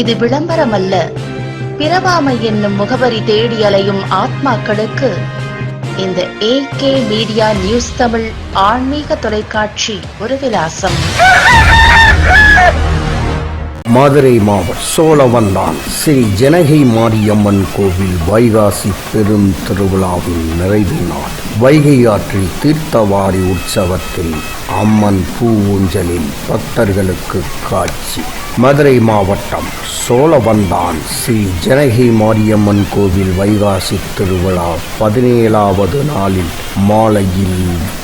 இது விளம்பரமல்ல. பிறவாமை என்னும் முகவரி தேடி அலையும் ஆத்மாக்களுக்கு இந்த ஏகே மீடியா நியூஸ் தமிழ் ஆன்மீக தொலைக்காட்சி ஒரு விலாசம். மதுரை மாவட்டம் சோழவந்தான் ஸ்ரீ ஜனகை மாரியம்மன் கோவில் வைகாசி பெரும் திருவிழாவின் நிறைவு நாள் வைகை ஆற்றில் தீர்த்தவாரி உற்சவத்தில் அம்மன் பூ ஊஞ்சலில் பக்தர்களுக்கு காட்சி. மதுரை மாவட்டம் சோழவந்தான் ஸ்ரீ ஜனகை மாரியம்மன் கோவில் வைகாசி திருவிழா பதினேழாவது நாளில் மாலையில்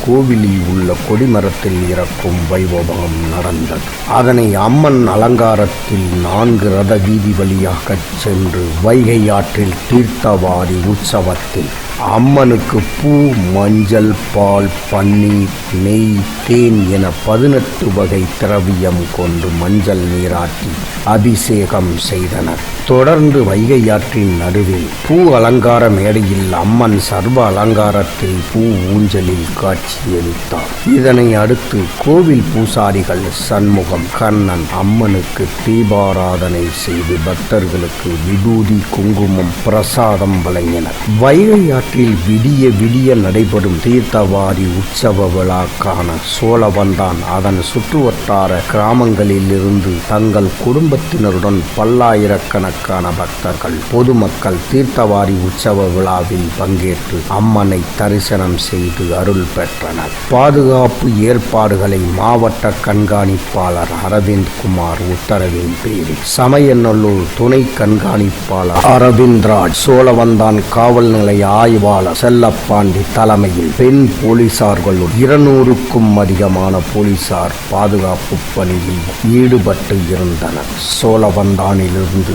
கோவிலில் உள்ள கொடிமரத்தில் இறக்கும் வைபவம் நடந்தது. அதனை அம்மன் அலங்காரத்தில் நான்கு ரத வீதி வழியாகச் சென்று வைகை ஆற்றில் தீர்த்தவாரி உற்சவத்தில் அம்மனுக்கு பூ மஞ்சள் பால் பன்னீர் நெய் தேன் என பதினெட்டு வகை திரவியம் கொண்டு மஞ்சள் நீராட்டி அபிஷேகம் செய்தனர். தொடர்ந்து வைகை ஆற்றின் நடுவில் பூ அலங்கார மேடையில் அம்மன் சர்வ அலங்காரத்தில் பூ ஊஞ்சலில் காட்சியளித்தார் இதனை அடுத்து கோவில் பூசாரிகள் சண்முகம் கண்ணன் அம்மனுக்கு தீபாராதனை செய்து பக்தர்களுக்கு விபூதி குங்குமம் பிரசாதம் வழங்கினர். வைகை ஆற்றில் விடிய விடிய நடைபெறும் தீர்த்தவாரி உற்சவ விழாக்கான சோழவந்தான் அதன் சுற்றுவட்டார கிராமங்களில் இருந்து தங்கள் குடும்பத்தினருடன் பல்லாயிரக்கணக்கான பக்தர்கள் பொதுமக்கள் தீர்த்தவாரி உற்சவ விழாவில் பங்கேற்று அம்மனை தரிசனம் செய்து அருள் பெற்றனர். பாதுகாப்பு ஏற்பாடுகளை மாவட்ட கண்காணிப்பாளர் அரவிந்த் குமார் உத்தரவின் பேரில் சமயநல்லூர் துணை கண்காணிப்பாளர் அரவிந்த் ராஜ் சோழவந்தான் காவல் நிலைய ஆய்வாளர் செல்லப்பாண்டி தலைமையில் பெண் போலீசார்களுடன் இருநூறுக்கும் அதிகமான போலீசார் பாதுகாப்பு பணியில் ஈடுபட்டு இருந்தனர். சோழவந்தானிலிருந்து